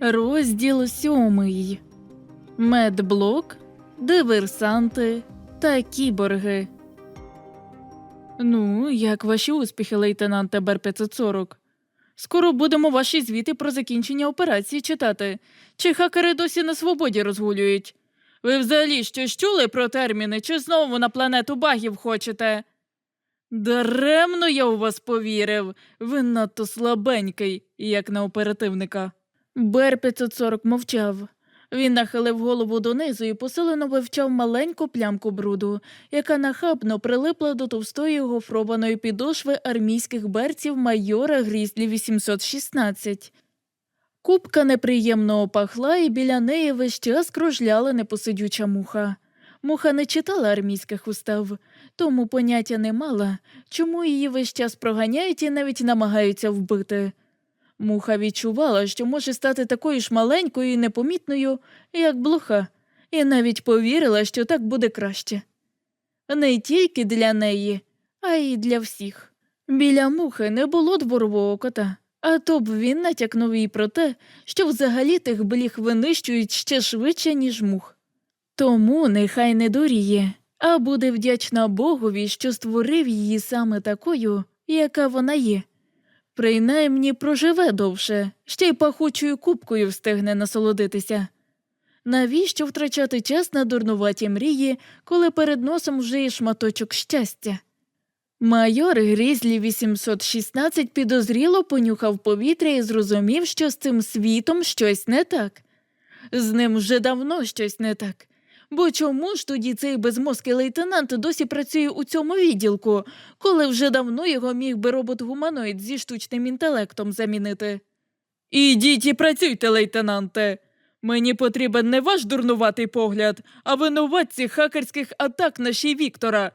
Розділ сьомий. Медблок, диверсанти та кіборги. Ну, як ваші успіхи, лейтенанте Бер 540? Скоро будемо ваші звіти про закінчення операції читати. Чи хакери досі на свободі розгулюють? Ви взагалі щось чули про терміни, чи знову на планету багів хочете? Даремно я у вас повірив. Ви надто слабенький, як на оперативника. Бер 540 мовчав. Він нахилив голову донизу і посилено вивчав маленьку плямку бруду, яка нахабно прилипла до товстої гофрованої підошви армійських берців майора Грізлі 816. Купка неприємного пахла, і біля неї весь час кружляла непосидюча муха. Муха не читала армійських устав, тому поняття не мала, чому її весь час проганяють і навіть намагаються вбити. Муха відчувала, що може стати такою ж маленькою і непомітною, як блоха, і навіть повірила, що так буде краще. Не тільки для неї, а й для всіх. Біля мухи не було дворового кота, а то б він натякнув їй про те, що взагалі тих бліх винищують ще швидше, ніж мух. Тому нехай не дуріє, а буде вдячна Богові, що створив її саме такою, яка вона є. Принаймні проживе довше, ще й пахучою кубкою встигне насолодитися. Навіщо втрачати час на дурнуваті мрії, коли перед носом вже є шматочок щастя? Майор Грізлі 816 підозріло понюхав повітря і зрозумів, що з цим світом щось не так. З ним вже давно щось не так. Бо чому ж тоді цей безмозкий лейтенант досі працює у цьому відділку, коли вже давно його міг би робот-гуманоїд зі штучним інтелектом замінити? Ідіть і працюйте, лейтенанте. Мені потрібен не ваш дурнуватий погляд, а винуватці хакерських атак на ще Віктора.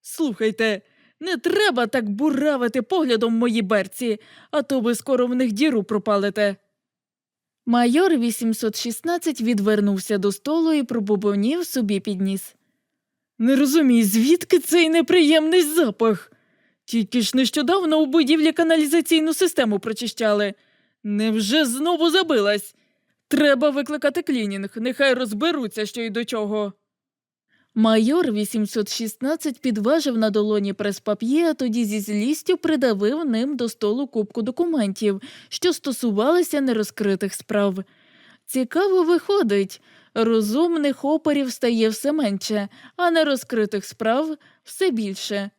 Слухайте, не треба так буравити поглядом мої берці, а то ви скоро в них діру пропалите. Майор 816 відвернувся до столу і пробубонів собі підніс. Не розумію, звідки цей неприємний запах? Тільки ж нещодавно у будівлі каналізаційну систему прочищали. Невже знову забилась? Треба викликати клінінг, нехай розберуться, що й до чого. Майор 816 підважив на долоні прес-пап'є, а тоді зі злістю придавив ним до столу кубку документів, що стосувалися нерозкритих справ. Цікаво виходить, розумних опорів стає все менше, а нерозкритих справ все більше.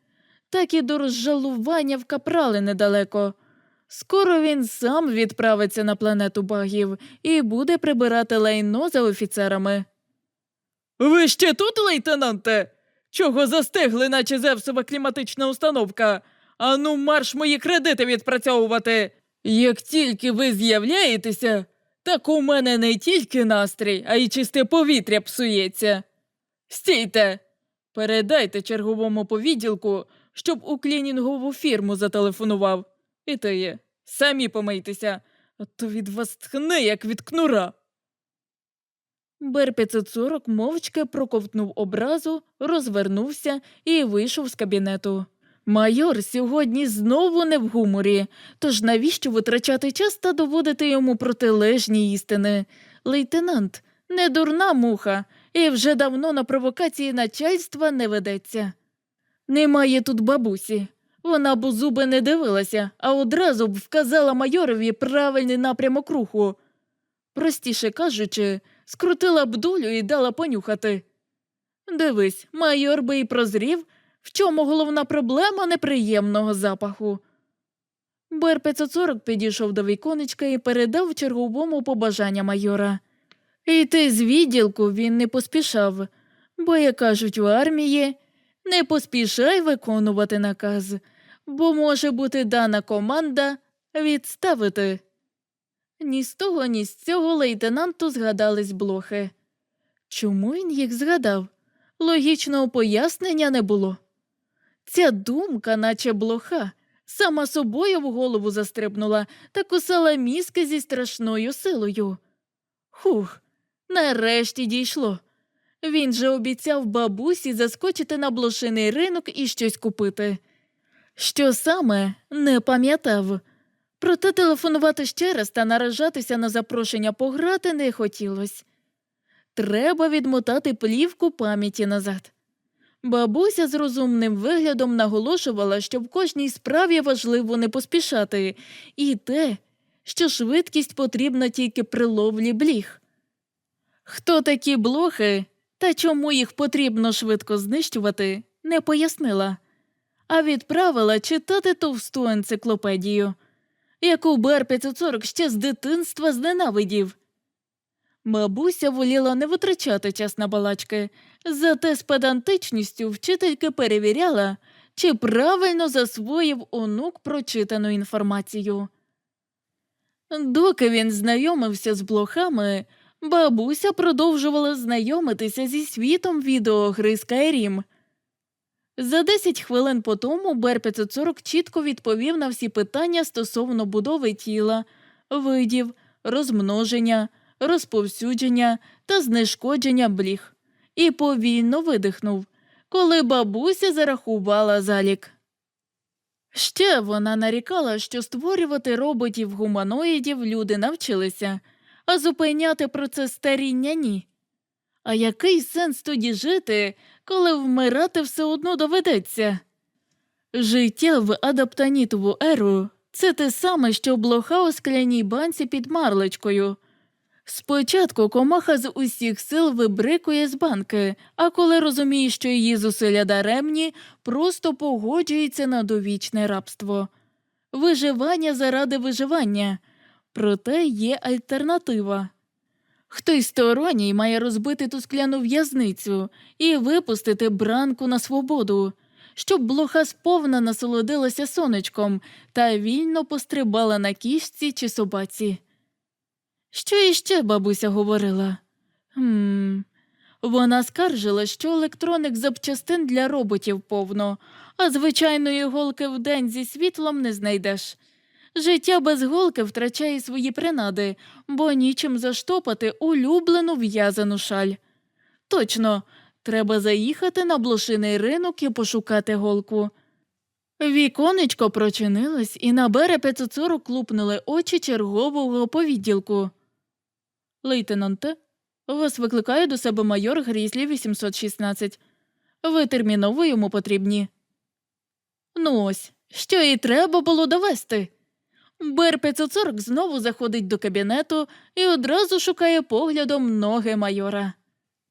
Так і до розжалування в капрали недалеко. Скоро він сам відправиться на планету багів і буде прибирати лайно за офіцерами. Ви ще тут, лейтенанте? Чого застигли, наче Зевсова кліматична установка? Ану, марш мої кредити відпрацьовувати. Як тільки ви з'являєтеся, так у мене не тільки настрій, а й чисте повітря псується. Стійте, передайте черговому повідділку, щоб у клінінгову фірму зателефонував. І то є, самі помийтеся, а то від вас тхне, як від кнура. Бер 540 мовчки проковтнув образу, розвернувся і вийшов з кабінету. Майор сьогодні знову не в гуморі, тож навіщо витрачати час та доводити йому протилежні істини? Лейтенант не дурна муха, і вже давно на провокації начальства не ведеться. Немає тут бабусі. Вона б у зуби не дивилася, а одразу б вказала майорові правильний напрямок руху. Простіше кажучи, скрутила б дулю і дала понюхати. Дивись, майор би і прозрів, в чому головна проблема неприємного запаху. Бер 540 підійшов до віконечка і передав черговому побажання майора. Йти з відділку він не поспішав, бо, як кажуть у армії, не поспішай виконувати наказ, бо може бути дана команда відставити. Ні з того, ні з цього лейтенанту згадались блохи. Чому він їх згадав? Логічного пояснення не було. Ця думка, наче блоха, сама собою в голову застрибнула та кусала мізки зі страшною силою. Хух, нарешті дійшло. Він же обіцяв бабусі заскочити на блошиний ринок і щось купити. Що саме не пам'ятав. Проте телефонувати ще раз та наражатися на запрошення пограти не хотілося. Треба відмотати плівку пам'яті назад. Бабуся з розумним виглядом наголошувала, що в кожній справі важливо не поспішати, і те, що швидкість потрібна тільки при ловлі бліг. Хто такі блохи та чому їх потрібно швидко знищувати, не пояснила, а відправила читати товсту енциклопедію, яку Бер 540 ще з дитинства зненавидів. Бабуся воліла не витрачати час на балачки, зате з педантичністю вчительки перевіряла, чи правильно засвоїв онук прочитану інформацію. Доки він знайомився з блохами, бабуся продовжувала знайомитися зі світом відеогри Skyrim. За 10 хвилин по тому Бер 540 чітко відповів на всі питання стосовно будови тіла, видів, розмноження, розповсюдження та знешкодження бліг і повільно видихнув, коли бабуся зарахувала залік. Ще вона нарікала, що створювати роботів гуманоїдів люди навчилися, а зупиняти процес старіння ні. А який сенс тоді жити, коли вмирати все одно доведеться? Життя в адаптанітову еру це те саме, що блоха у скляній банці під марлечкою. Спочатку комаха з усіх сил вибрикує з банки, а коли розуміє, що її зусилля даремні, просто погоджується на довічне рабство. Виживання заради виживання. Проте є альтернатива. Хтось сторонній має розбити ту скляну в'язницю і випустити бранку на свободу, щоб блоха сповна насолодилася сонечком та вільно пострибала на кішці чи собаці. Що іще бабуся говорила? Хм. Вона скаржила, що електроник запчастин для роботів повно, а звичайної голки в день зі світлом не знайдеш. Життя без голки втрачає свої принади, бо нічим заштопати улюблену в'язану шаль. Точно, треба заїхати на блошиний ринок і пошукати голку. Віконечко прочинилось, і на бере 540 клупнули очі чергового повідділку. Лейтенанте, вас викликає до себе майор Грізлі 816. Ви терміново йому потрібні. Ну ось, що і треба було довести. Бер 540 знову заходить до кабінету і одразу шукає поглядом ноги майора.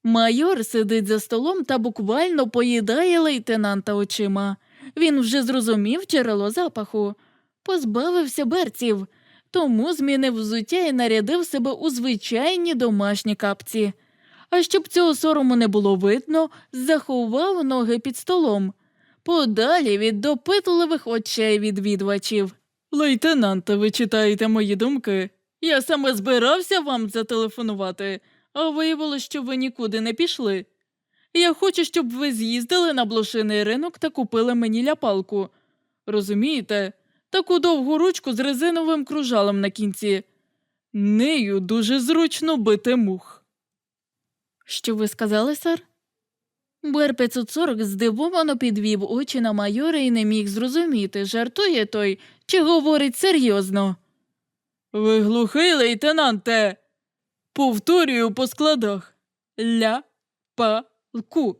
Майор сидить за столом та буквально поїдає лейтенанта очима. Він вже зрозумів джерело запаху, позбавився берців, тому змінив взуття і нарядив себе у звичайні домашні капці. А щоб цього сорому не було видно, заховав ноги під столом, подалі від допитливих очей відвідувачів. Лейтенанте, ви читаєте мої думки. Я саме збирався вам зателефонувати, а виявилося, що ви нікуди не пішли. Я хочу, щоб ви з'їздили на блошиний ринок та купили мені ляпалку. Розумієте, таку довгу ручку з резиновим кружалом на кінці. Нею дуже зручно бити мух. Що ви сказали, сер? Бер 540 здивовано підвів очі на майора і не міг зрозуміти, жартує той чи говорить серйозно. Ви глухий, лейтенанте. Повторюю по складах. Ля па ку.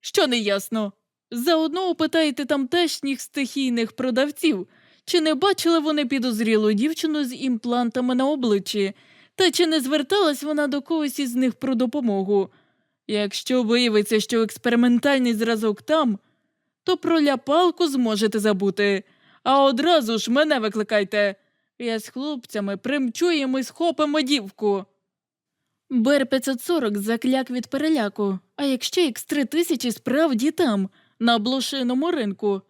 Що не ясно? Заодно опитайте тамтешніх стихійних продавців, чи не бачили вони підозрілу дівчину з імплантами на обличчі, та чи не зверталась вона до когось із них про допомогу. Якщо виявиться, що експериментальний зразок там, то про ляпалку зможете забути, а одразу ж мене викликайте. Я з хлопцями примчу і схопимо дівку. Бер 540 закляк від переляку, а якщо X 3000 справді там, на блошиному ринку.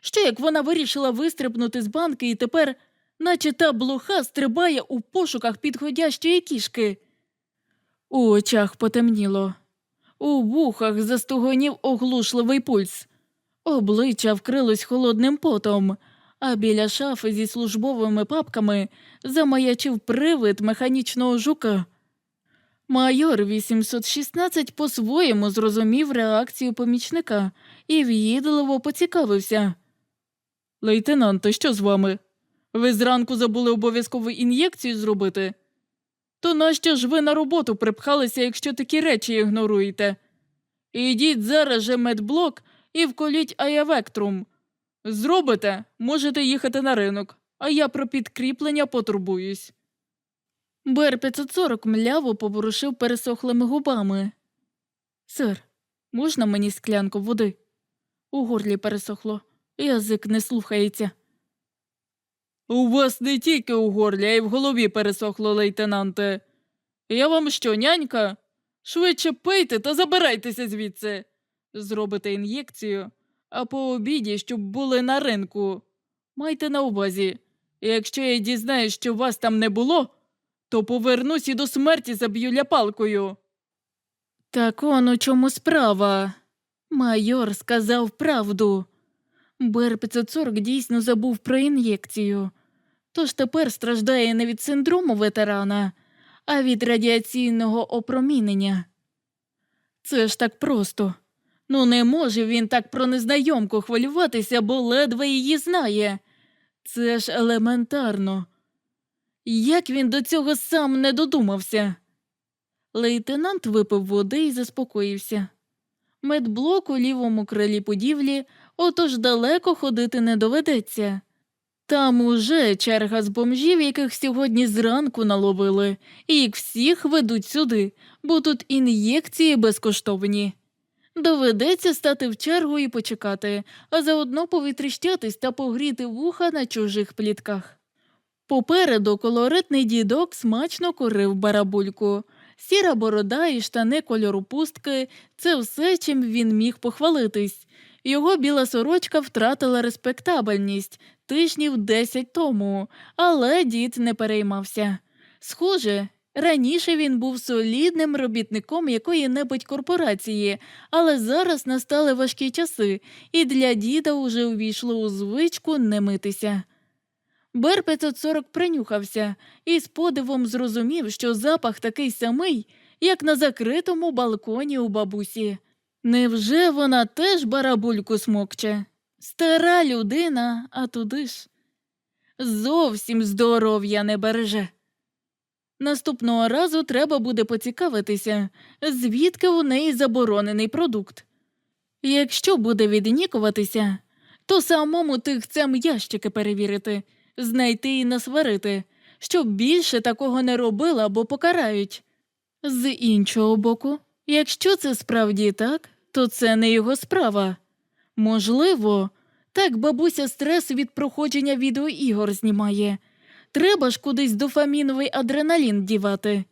Що як вона вирішила вистрибнути з банки і тепер, наче та блоха стрибає у пошуках підходящої кішки? У очах потемніло. У вухах застугонів оглушливий пульс. Обличчя вкрилось холодним потом, а біля шафи зі службовими папками замаячив привид механічного жука. Майор 816 по-своєму зрозумів реакцію помічника і в'їдливо поцікавився. Лейтенанте, що з вами? Ви зранку забули обов'язкову ін'єкцію зробити? То нащо ж ви на роботу припхалися, якщо такі речі ігноруєте? Ідіть зараз же медблок і вколіть аявектрум. Зробите, можете їхати на ринок, а я про підкріплення потурбуюсь. Бер 540 мляво поворушив пересохлими губами. Сир, можна мені склянку води? У горлі пересохло, язик не слухається. У вас не тільки у горлі, а й в голові пересохло, лейтенанте. Я вам що, нянька? Швидше пийте та забирайтеся звідси. Зробите ін'єкцію, а по обіді, щоб були на ринку. Майте на увазі, якщо я дізнаюсь, що вас там не було, то повернусь і до смерті заб'ю ляпалкою. Так он у чому справа. Майор сказав правду. Бер 540 дійсно забув про ін'єкцію. Тож тепер страждає не від синдрому ветерана, а від радіаційного опромінення. Це ж так просто. Ну, не може він так про незнайомку хвилюватися, бо ледве її знає. Це ж елементарно. Як він до цього сам не додумався? Лейтенант випив води і заспокоївся. Медблок у лівому крилі будівлі, отож далеко ходити не доведеться. Там уже черга з бомжів, яких сьогодні зранку наловили, і їх всіх ведуть сюди, бо тут ін'єкції безкоштовні. Доведеться стати в чергу і почекати, а заодно повітріщатись та погріти вуха на чужих плітках. Попереду колоритний дідок смачно курив барабульку. Сіра борода і штани кольору пустки це все, чим він міг похвалитись. Його біла сорочка втратила респектабельність тижнів десять тому, але дід не переймався. Схоже, раніше він був солідним робітником якої-небудь корпорації, але зараз настали важкі часи, і для діда уже увійшло у звичку не митися. Бер 540 принюхався і з подивом зрозумів, що запах такий самий, як на закритому балконі у бабусі. Невже вона теж барабульку смокче? Стара людина, а туди ж. Зовсім здоров'я не береже. Наступного разу треба буде поцікавитися, звідки у неї заборонений продукт. Якщо буде віднікуватися, то самому тихцем ящики перевірити, знайти і насварити, щоб більше такого не робила, бо покарають. З іншого боку, якщо це справді так, то це не його справа. Можливо, так бабуся стрес від проходження відеоігор знімає. Треба ж кудись дофаміновий адреналін дівати.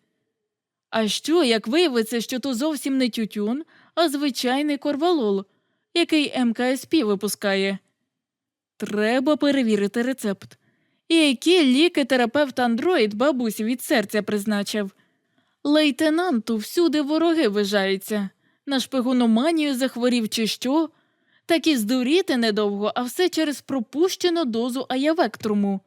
А що, як виявиться, що то зовсім не тютюн, а звичайний корвалол, який МКСП випускає? Треба перевірити рецепт. І які ліки терапевт андроїд бабусі від серця призначив. Лейтенанту всюди вороги вижаються. На шпигуноманію захворів чи що. Так і здуріти недовго, а все через пропущену дозу аявектруму.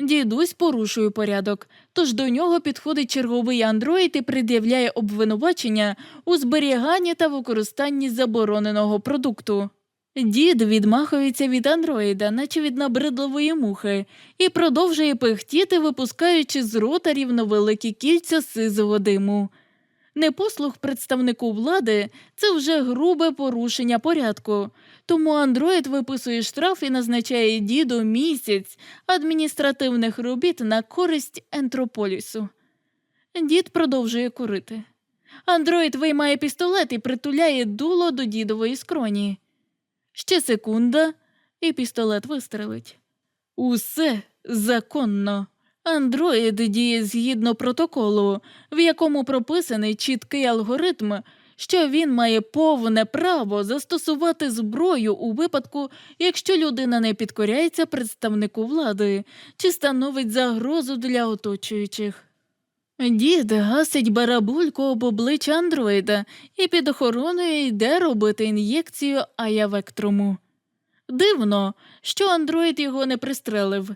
Дідусь порушує порядок, тож до нього підходить черговий андроїд і пред'являє обвинувачення у зберіганні та використанні забороненого продукту. Дід відмахується від андроїда, наче від набридливої мухи, і продовжує пихтіти, випускаючи з рота рівновеликі кільця сизого диму. Непослух представнику влади це вже грубе порушення порядку, тому андроїд виписує штраф і назначає діду місяць адміністративних робіт на користь ентрополісу. Дід продовжує курити. Андроїд виймає пістолет і притуляє дуло до дідової скроні. Ще секунда, і пістолет вистрелить. Усе законно. Андроїд діє згідно протоколу, в якому прописаний чіткий алгоритм, що він має повне право застосувати зброю у випадку, якщо людина не підкоряється представнику влади чи становить загрозу для оточуючих. Дід гасить барабульку об обличчя андроїда і під охороною йде робити ін'єкцію аявектруму. Дивно, що андроїд його не пристрелив.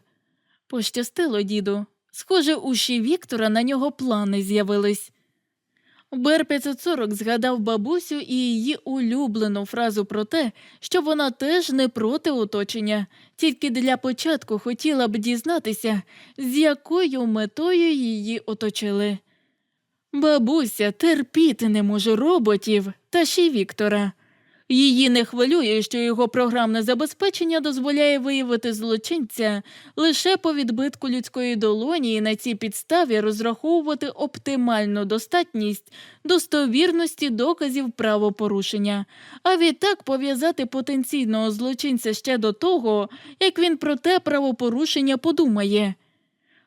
Пощастило діду. Схоже, у ші Віктора на нього плани з'явились. Бер 540 згадав бабусю і її улюблену фразу про те, що вона теж не проти оточення, тільки для початку хотіла б дізнатися, з якою метою її оточили. Бабуся терпіти не може роботів та ще й Віктора. Її не хвилює, що його програмне забезпечення дозволяє виявити злочинця лише по відбитку людської долоні і на цій підставі розраховувати оптимальну достатність достовірності доказів правопорушення, а відтак пов'язати потенційного злочинця ще до того, як він про те правопорушення подумає.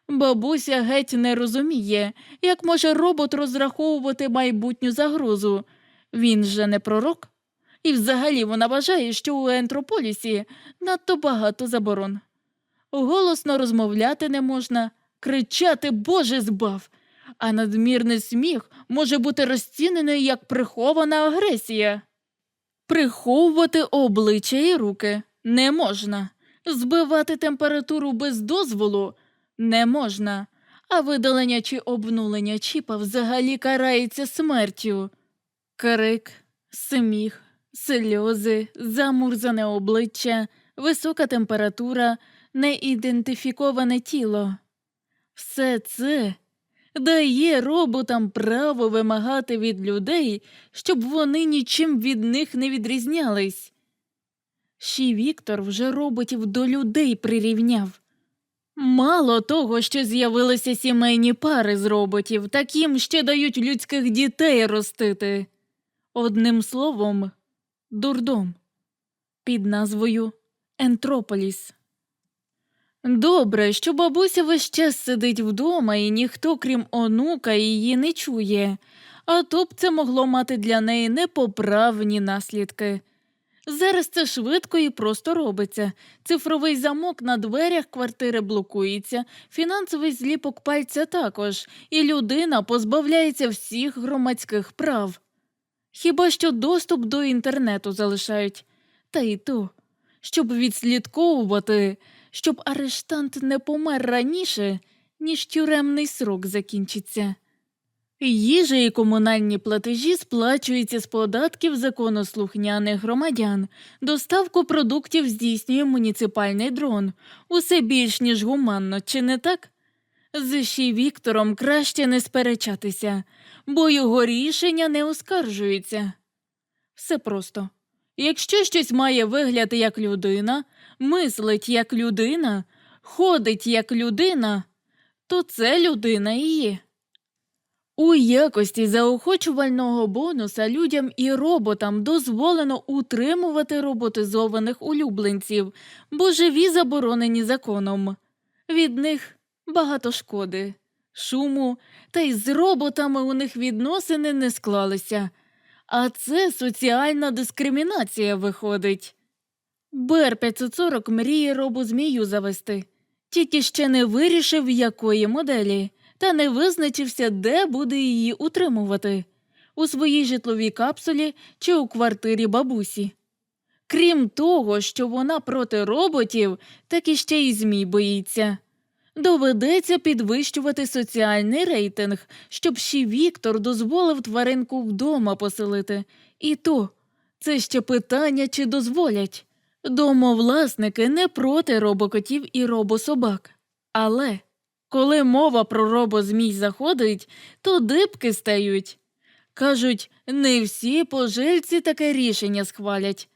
Бабуся геть не розуміє, як може робот розраховувати майбутню загрозу. Він же не пророк. І взагалі вона вважає, що у Ентрополісі надто багато заборон. Голосно розмовляти не можна, кричати Боже збав, а надмірний сміх може бути розцінений як прихована агресія. Приховувати обличчя і руки не можна, збивати температуру без дозволу не можна, а видалення чи обнулення чіпа взагалі карається смертю. Крик, сміх, сльози, замурзане обличчя, висока температура, неідентифіковане тіло. Все це дає роботам право вимагати від людей, щоб вони нічим від них не відрізнялись. Ще Віктор вже роботів до людей прирівняв. Мало того, що з'явилися сімейні пари з роботів, так їм ще дають людських дітей ростити. Одним словом, дурдом під назвою Ентрополіс. Добре, що бабуся весь час сидить вдома і ніхто, крім онука, її не чує, а то б це могло мати для неї непоправні наслідки. Зараз це швидко і просто робиться. Цифровий замок на дверях квартири блокується, фінансовий зліпок пальця також, і людина позбавляється всіх громадських прав. Хіба що доступ до інтернету залишають, та й то, щоб відслідковувати, щоб арештант не помер раніше, ніж тюремний срок закінчиться. Їжа і комунальні платежі сплачуються з податків законослухняних громадян. Доставку продуктів здійснює муніципальний дрон. Усе більш ніж гуманно, чи не так? З ще Віктором краще не сперечатися, бо його рішення не оскаржується. Все просто. Якщо щось має вигляд як людина, мислить як людина, ходить як людина, то це людина і є. У якості заохочувального бонуса людям і роботам дозволено утримувати роботизованих улюбленців, бо живі заборонені законом. Від них багато шкоди, шуму, та й з роботами у них відносини не склалися. А це соціальна дискримінація виходить. Бер 540 мріє робу змію завести, тільки ще не вирішив, якої моделі та не визначився, де буде її утримувати у своїй житловій капсулі чи у квартирі бабусі. Крім того, що вона проти роботів, так і ще й змій боїться. Доведеться підвищувати соціальний рейтинг, щоб ще Віктор дозволив тваринку вдома поселити. І то це ще питання, чи дозволять. Домовласники не проти робокотів і робособак. Але коли мова про робозмій заходить, то дибки стають. Кажуть, не всі пожильці таке рішення схвалять.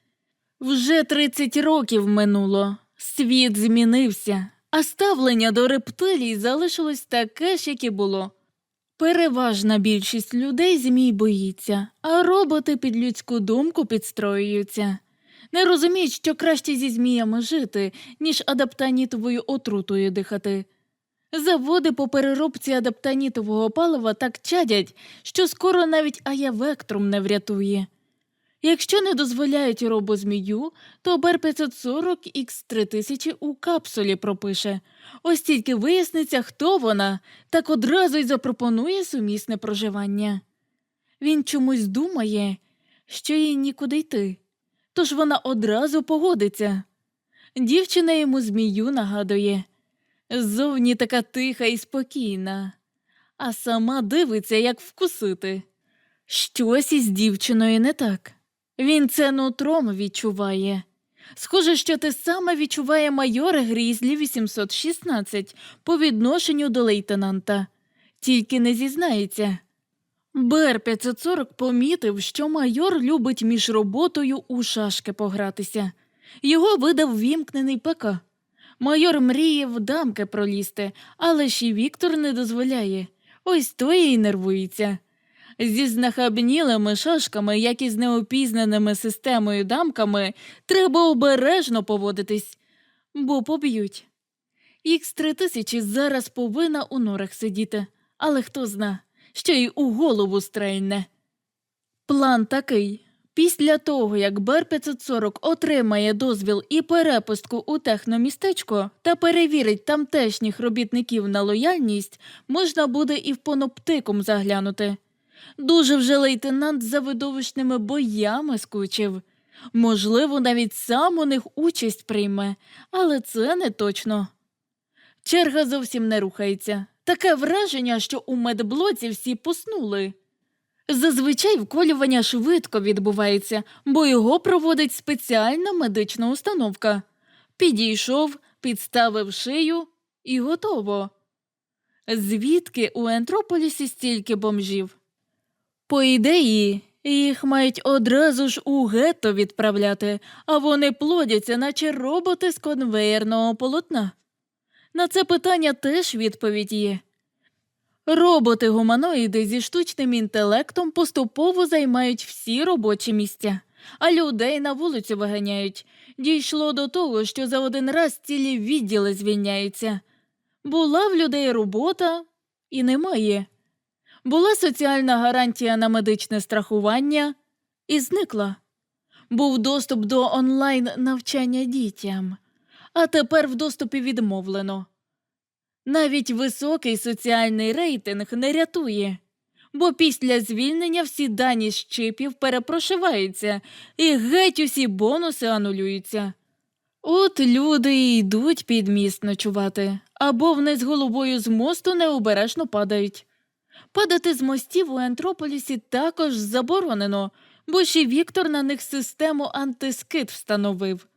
Вже 30 років минуло, світ змінився, а ставлення до рептилій залишилось таке ж, як і було. Переважна більшість людей змій боїться, а роботи під людську думку підстроюються. Не розуміють, що краще зі зміями жити, ніж адаптанітовою отрутою дихати. Заводи по переробці адаптанітового палива так чадять, що скоро навіть Аявектрум не врятує. Якщо не дозволяють робозмію, то Бер 540 x 3000 у капсулі пропише. Ось тільки виясниться, хто вона, так одразу й запропонує сумісне проживання. Він чомусь думає, що їй нікуди йти, тож вона одразу погодиться. Дівчина йому змію нагадує. Зовні така тиха і спокійна, а сама дивиться, як вкусити. Щось із дівчиною не так. Він це нутром відчуває. Схоже, що те саме відчуває майор Грізлі 816 по відношенню до лейтенанта, тільки не зізнається. Бер 540 помітив, що майор любить між роботою у шашки погратися. Його видав вімкнений ПК. Майор мріє в дамки пролізти, але ще Віктор не дозволяє. Ось то й нервується. Зі знахабнілими шашками, як і з неопізнаними системою дамками, треба обережно поводитись, бо поб'ють. Ікс 3000 зараз повинна у норах сидіти, але хто зна, що й у голову стрельне. План такий. Після того, як Бер 540 отримає дозвіл і перепустку у техномістечко та перевірить тамтешніх робітників на лояльність, можна буде і в паноптикум заглянути. Дуже вже лейтенант за видовищними боями скучив. Можливо, навіть сам у них участь прийме, але це не точно. Черга зовсім не рухається. Таке враження, що у медблоці всі поснули. Зазвичай вколювання швидко відбувається, бо його проводить спеціальна медична установка. Підійшов, підставив шию і готово. Звідки у Ентрополісі стільки бомжів? По ідеї, їх мають одразу ж у гетто відправляти, а вони плодяться, наче роботи з конвеєрного полотна. На це питання теж відповідь є. Роботи-гуманоїди зі штучним інтелектом поступово займають всі робочі місця, а людей на вулицю виганяють. Дійшло до того, що за один раз цілі відділи звільняються. Була в людей робота і немає. Була соціальна гарантія на медичне страхування і зникла. Був доступ до онлайн навчання дітям, а тепер в доступі відмовлено. Навіть високий соціальний рейтинг не рятує, бо після звільнення всі дані з чипів перепрошиваються і геть усі бонуси анулюються. От люди й йдуть під міст ночувати, або вниз головою з мосту необережно падають. Падати з мостів у Ентрополісі також заборонено, бо ще Віктор на них систему антискид встановив.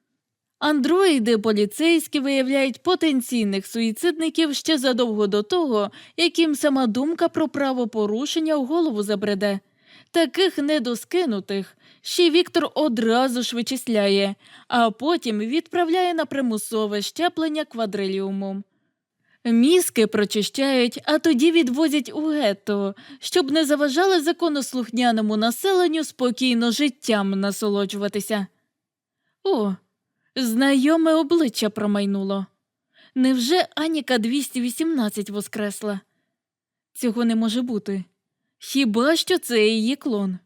Андроїди поліцейські виявляють потенційних суїцидників ще задовго до того, як їм сама думка про правопорушення в голову забреде. Таких недоскинутих ще Віктор одразу ж вичисляє, а потім відправляє на примусове щеплення квадриліумом. Мізки прочищають, а тоді відвозять у гетто, щоб не заважали законослухняному населенню спокійно життям насолоджуватися. О, знайоме обличчя промайнуло. Невже Аніка 218 воскресла? Цього не може бути. Хіба що це її клон?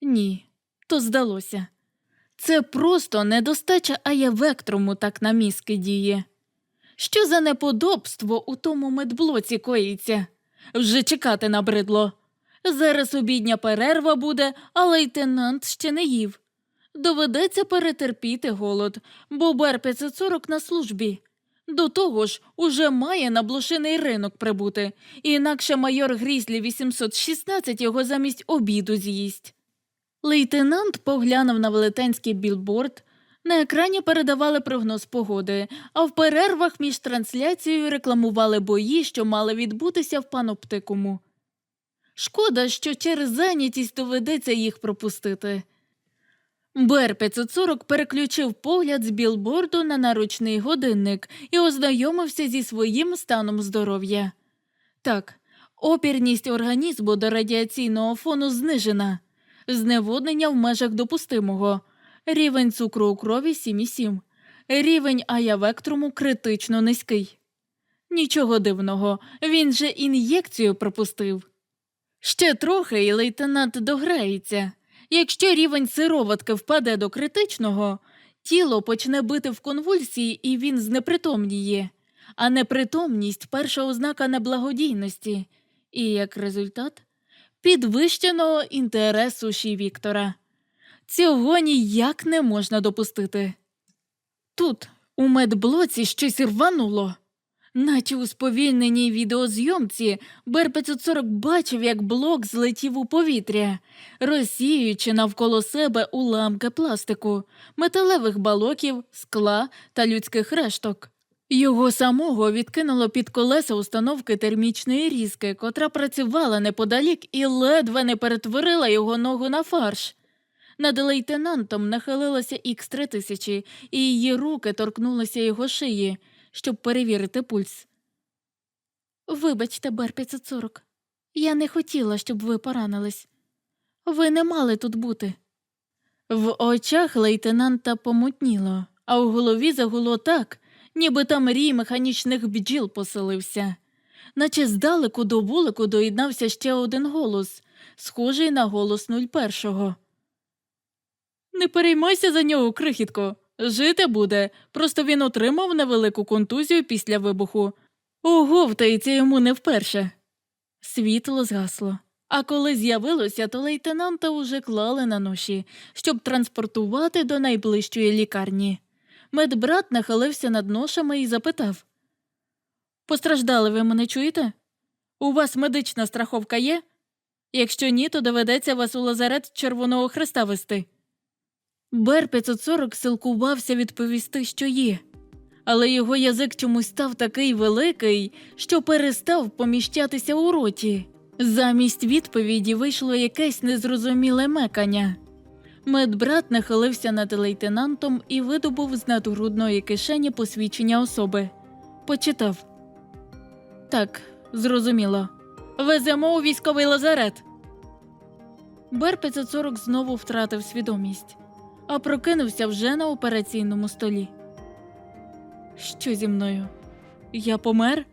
Ні, то здалося. Це просто недостача аявектруму так на мізки діє. Що за неподобство у тому медблоці коїться? Вже чекати набридло. Зараз обідня перерва буде, а лейтенант ще не їв. Доведеться перетерпіти голод, бо Бер 540 на службі. До того ж, уже має на блошиний ринок прибути, інакше майор Грізлі 816 його замість обіду з'їсть. Лейтенант поглянув на велетенський білборд. На екрані передавали прогноз погоди, а в перервах між трансляцією рекламували бої, що мали відбутися в паноптикуму. Шкода, що через зайнятість доведеться їх пропустити. Бер 540 переключив погляд з білборду на наручний годинник і ознайомився зі своїм станом здоров'я. Так, опірність організму до радіаційного фону знижена, зневоднення в межах допустимого, рівень цукру у крові 7,7, рівень аявектруму критично низький. Нічого дивного, він же ін'єкцію пропустив. Ще трохи і лейтенант дограється. Якщо рівень сироватки впаде до критичного, тіло почне бити в конвульсії і він знепритомніє, а непритомність перша ознака неблагодійності, і як результат підвищеного інтересу Ші Віктора. Цього ніяк не можна допустити. Тут, у медблоці, щось рвануло. Наче у сповільненій відеозйомці Бер-540 бачив, як блок злетів у повітря, розсіюючи навколо себе уламки пластику, металевих балоків, скла та людських решток. Його самого відкинуло під колеса установки термічної різки, котра працювала неподалік і ледве не перетворила його ногу на фарш. Над лейтенантом нахилилася Х-3000, і її руки торкнулися його шиї, щоб перевірити пульс. Вибачте, Бер-540, я не хотіла, щоб ви поранились. Ви не мали тут бути. В очах лейтенанта помутніло, а в голові загуло так, ніби там рій механічних бджіл поселився. Наче здалеку до вулику доєднався ще один голос, схожий на голос 01-го. Не переймайся за нього, крихітко. Жити буде. Просто він отримав невелику контузію після вибуху. Оговтається йому не вперше. Світло згасло. А коли з'явилося, то лейтенанта уже клали на ноші, щоб транспортувати до найближчої лікарні. Медбрат нахилився над ношами і запитав Постраждали ви мене чуєте? У вас медична страховка є? Якщо ні, то доведеться вас у лазарет Червоного Хреста вести. Бер 540 силкувався відповісти, що є, але його язик чомусь став такий великий, що перестав поміщатися у роті. Замість відповіді вийшло якесь незрозуміле мекання. Медбрат нахилився над лейтенантом і видобув з надгрудної кишені посвідчення особи. Почитав. Так, зрозуміло. Веземо у військовий лазарет. Бер 540 знову втратив свідомість, а прокинувся вже на операційному столі. Що зі мною? Я помер?